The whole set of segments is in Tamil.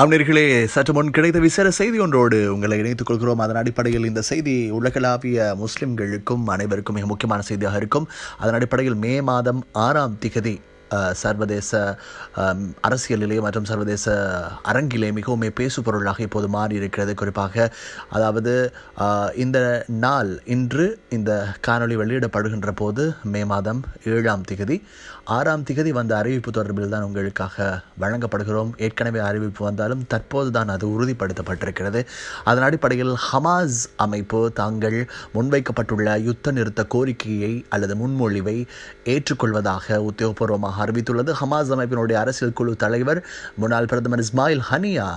ஆம்நேர்களே சற்று முன் கிடைத்த விசேட செய்தி ஒன்றோடு உங்களை இணைத்துக் கொள்கிறோம். அதன் அடிப்படையில் இந்த செய்தி உலகளாவிய முஸ்லிம்களுக்கும் அனைவருக்கும் மிக முக்கியமான செய்தியாக இருக்கும். அதன் அடிப்படையில் மே மாதம் ஆறாம் திகதி சர்வதேச அம், அரசியலிலே மற்றும் சர்வதேச அரங்கிலே மிகவும் பேசு பொருளாக இப்போது மாறி இருக்கிறது குறிப்பாக அதாவது இந்த நாள் இன்று இந்த காணொளி வெளியிடப்படுகின்ற போது மே மாதம் ஏழாம் திகதி ஆறாம் திகதி வந்த அறிவிப்பு தொடர்பில் தான் உங்களுக்காக வழங்கப்படுகிறோம். ஏற்கனவே அறிவிப்பு வந்தாலும் தற்போது தான் அது உறுதிப்படுத்தப்பட்டிருக்கிறது. அதன் அடிப்படையில் ஹமாஸ் அமைப்பு தாங்கள் முன்வைக்கப்பட்டுள்ள யுத்த நிறுத்த கோரிக்கையை அல்லது முன்மொழிவை ஏற்றுக்கொள்வதாக உத்தியோகபூர்வமாக அறிவித்துள்ளது. ஹமாஸ் அமைப்பினுடைய அரசியல் குழு தலைவர் முன்னாள் பிரதமர் இஸ்மாயில் ஹனியா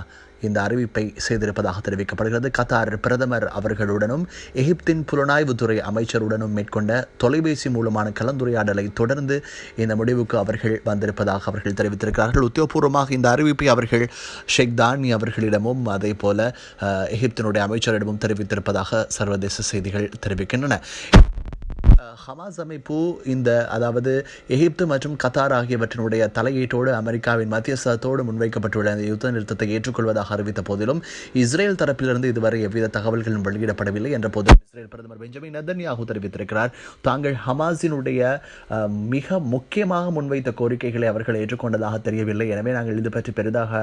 இந்த அறிவிப்பை செய்திருப்பதாக தெரிவிக்கப்படுகிறது. கத்தார் பிரதமர் அவர்களுடனும் எகிப்தின் புலனாய்வுத்துறை அமைச்சருடனும் மேற்கொண்ட தொலைபேசி மூலமான கலந்துரையாடலை தொடர்ந்து இந்த முடிவுக்கு அவர்கள் வந்திருப்பதாக அவர்கள் தெரிவித்திருக்கிறார்கள். உத்தியோகபூர்வமாக இந்த அறிவிப்பை அவர்கள் ஷேக் தானி அவர்களிடமும் அதே போல எகிப்தினுடைய அமைச்சரிடமும் தெரிவித்திருப்பதாக சர்வதேச செய்திகள் தெரிவிக்கின்றன. ஹமாஸ் அமைப்பு இந்த அதாவது எகிப்து மற்றும் கத்தார் ஆகியவற்றினுடைய தலையீட்டோடு அமெரிக்காவின் மத்தியஸ்தத்தோடு முன்வைக்கப்பட்டுள்ள இந்த யுத்த நிறுத்தத்தை ஏற்றுக்கொள்வதாக அறிவித்த போதிலும் இஸ்ரேல் தரப்பிலிருந்து இதுவரை எவ்வித தகவல்களும் வெளியிடப்படவில்லை என்ற போதும் இஸ்ரேல் பிரதமர் பெஞ்சமின் நதன்யாகு தெரிவித்திருக்கிறார். தாங்கள் ஹமாஸினுடைய மிக முக்கியமாக முன்வைத்த கோரிக்கைகளை அவர்கள் ஏற்றுக்கொண்டதாக தெரியவில்லை. எனவே நாங்கள் இது பற்றி பெரிதாக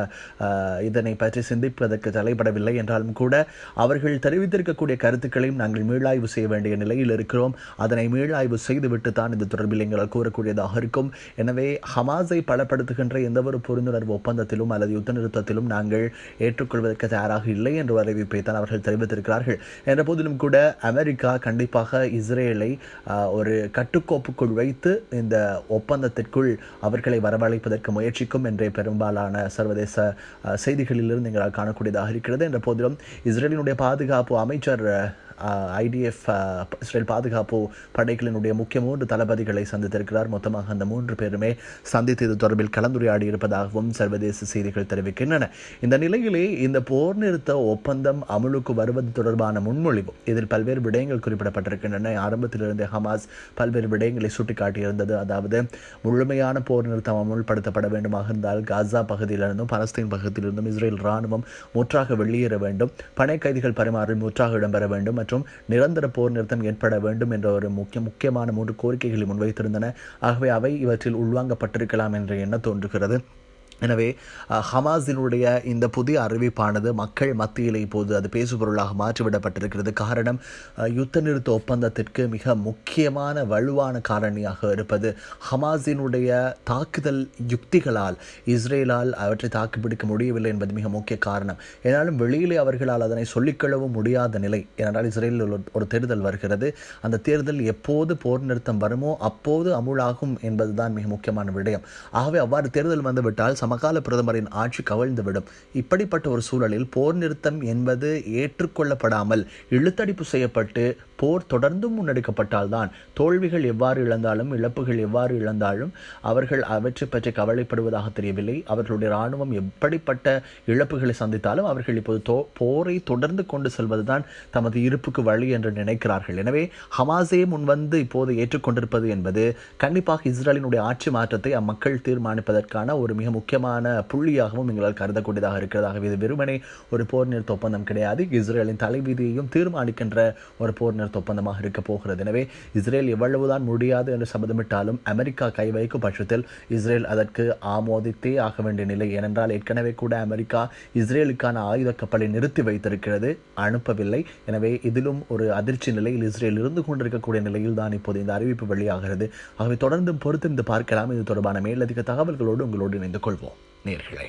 இதனை பற்றி சிந்திப்பதற்கு தலைப்படவில்லை என்றாலும் கூட அவர்கள் தெரிவித்திருக்கக்கூடிய கருத்துக்களையும் நாங்கள் மீளாய்வு செய்ய வேண்டிய நிலையில் இருக்கிறோம். அதனை மீளாய்வு செய்துவிட்டு தான் இது தொடர்பில் எங்களால் கூறக்கூடியதாக இருக்கும். எனவே ஹமாஸை பலப்படுத்துகின்ற எந்த ஒரு புரிந்துணர்வு ஒப்பந்தத்திலும் அல்லது யுத்த நிறுத்தத்திலும் நாங்கள் ஏற்றுக்கொள்வதற்கு தயாராக இல்லை என்ற அறிவிப்பை தான் அவர்கள் தெரிவித்திருக்கிறார்கள். என்ற போதிலும் கூட அமெரிக்கா கண்டிப்பாக இஸ்ரேலை ஒரு கட்டுக்கோப்புக்குள் வைத்து இந்த ஒப்பந்தத்திற்குள் அவர்களை வரவழைப்பதற்கு முயற்சிக்கும் என்றே பெரும்பாலான சர்வதேச செய்திகளிலிருந்து எங்களால் காணக்கூடியதாக இருக்கிறது. என்ற போதிலும் இஸ்ரேலினுடைய பாதுகாப்பு அமைச்சர் ஐடிஎஃப் இஸ்ரேல் பாதுகாப்பு படைகளினுடைய முக்கிய மூன்று தளபதிகளை சந்தித்திருக்கிறார். மொத்தமாக அந்த மூன்று பேருமே சந்தித்து இது தொடர்பில் கலந்துரையாடி இருப்பதாகவும் சர்வதேச செய்திகள் தெரிவிக்கின்றன. இந்த நிலையிலே இந்த போர் நிறுத்த ஒப்பந்தம் அமலுக்கு வருவது தொடர்பான முன்மொழிவு இதில் பல்வேறு விடயங்கள் குறிப்பிடப்பட்டிருக்கின்றன. ஆரம்பத்திலிருந்தே ஹமாஸ் பல்வேறு விடயங்களை சுட்டிக்காட்டியிருந்தது. அதாவது முழுமையான போர் நிறுத்தம் அமுல்படுத்தப்பட வேண்டுமாக இருந்தால் காசா பகுதியிலிருந்தும் பலஸ்தீன் பகுதியிலிருந்தும் இஸ்ரேல் ராணுவம் முற்றாக வெளியேற வேண்டும். பனை கைதிகள் பரிமாறல் முற்றாக இடம்பெற வேண்டும். மற்றும் நிரந்தர போர் நிறுத்தம் ஏற்பட வேண்டும் என்ற ஒரு முக்கிய முக்கியமான மூன்று கோரிக்கைகளை முன்வைத்திருந்தன. ஆகவே அவை இவற்றில் உள்வாங்கப்பட்டிருக்கலாம் என்ற எண்ணம் தோன்றுகிறது. எனவே ஹமாஸினுடைய இந்த புதிய அறிவிப்பானது மக்கள் மத்தியில் இப்போது அது பேசுபொருளாக மாற்றிவிடப்பட்டிருக்கிறது. காரணம் யுத்த நிறுத்த ஒப்பந்தத்திற்கு மிக முக்கியமான வலுவான காரணியாக இருப்பது ஹமாஸினுடைய தாக்குதல் யுக்திகளால். இஸ்ரேலால் அவற்றை தாக்குப்பிடிக்க முடியவில்லை என்பது மிக முக்கிய காரணம். ஏனாலும் வெளியிலே அவர்களால் அதனை சொல்லிக்கொள்ளவும் முடியாத நிலை. ஏனென்றால் இஸ்ரேலில் ஒரு- ஒரு தேர்தல் வருகிறது. அந்த தேர்தல் எப்போது போர் நிறுத்தம் வருமோ அப்போது அமுலாகும் என்பதுதான் மிக முக்கியமான விடயம். ஆகவே அவ்வாறு தேர்தல் வந்துவிட்டால் சமகால பிரதமரின் ஆட்சி கவிழ்ந்துவிடும். இப்படிப்பட்ட ஒரு சூழலில் போர் நிறுத்தம் என்பது ஏற்றுக்கொள்ளப்படாமல் இழுத்தடிப்பு செய்யப்பட்டு போர் தொடர்ந்தும் முன்னெடுக்கப்பட்டால்தான் தோல்விகள் எவ்வாறு இழந்தாலும் இழப்புகள் எவ்வாறு இழந்தாலும் அவர்கள் அவற்றை பற்றி கவலைப்படுவதாக தெரியவில்லை. அவர்களுடைய இராணுவம் எப்படிப்பட்ட இழப்புகளை சந்தித்தாலும் அவர்கள் இப்போது தோ போரை தொடர்ந்து கொண்டு செல்வதுதான் தமது இருப்புக்கு வழி என்று நினைக்கிறார்கள். எனவே ஹமாஸே முன்வந்து இப்போது ஏற்றுக்கொண்டிருப்பது என்பது கண்டிப்பாக இஸ்ரேலினுடைய ஆட்சி மாற்றத்தை அம்மக்கள் தீர்மானிப்பதற்கான ஒரு மிக முக்கியமான புள்ளியாகவும் எங்களால் கருதக்கூடியதாக இருக்கிறதாக இது வெறுமனே ஒரு போர் நிறுத்த ஒப்பந்தம் கிடையாது. இஸ்ரேலின் தலைவிதியையும் தீர்மானிக்கின்ற ஒரு போர் நிறுத்த ஒப்பந்தமாக இருக்க போகிறது. எனவே இஸ்ரேல் எவ்வளவுதான் முடியாது என்று சபதமிட்டாலும் அமெரிக்கா கை வைக்கும் பட்சத்தில் இஸ்ரேல் அதற்கு ஆமோதித்தே ஆக வேண்டிய நிலை. ஏனென்றால் ஏற்கனவே கூட அமெரிக்கா இஸ்ரேலுக்கான ஆயுத கப்பலை நிறுத்தி வைத்திருக்கிறது. அனுப்பவில்லை. எனவே இதிலும் ஒரு அதிர்ச்சி நிலையில் இஸ்ரேல் இருந்து கொண்டிருக்கக்கூடிய நிலையில் தான் இப்போது இந்த அறிவிப்பு வெளியாகிறது. ஆகவே தொடர்ந்து பொறுத்திருந்து பார்க்கலாம். இது தொடர்பான மேலதிக தகவல்களோடு உங்களோடு இணைந்து கொள்வோம். நேர்களை.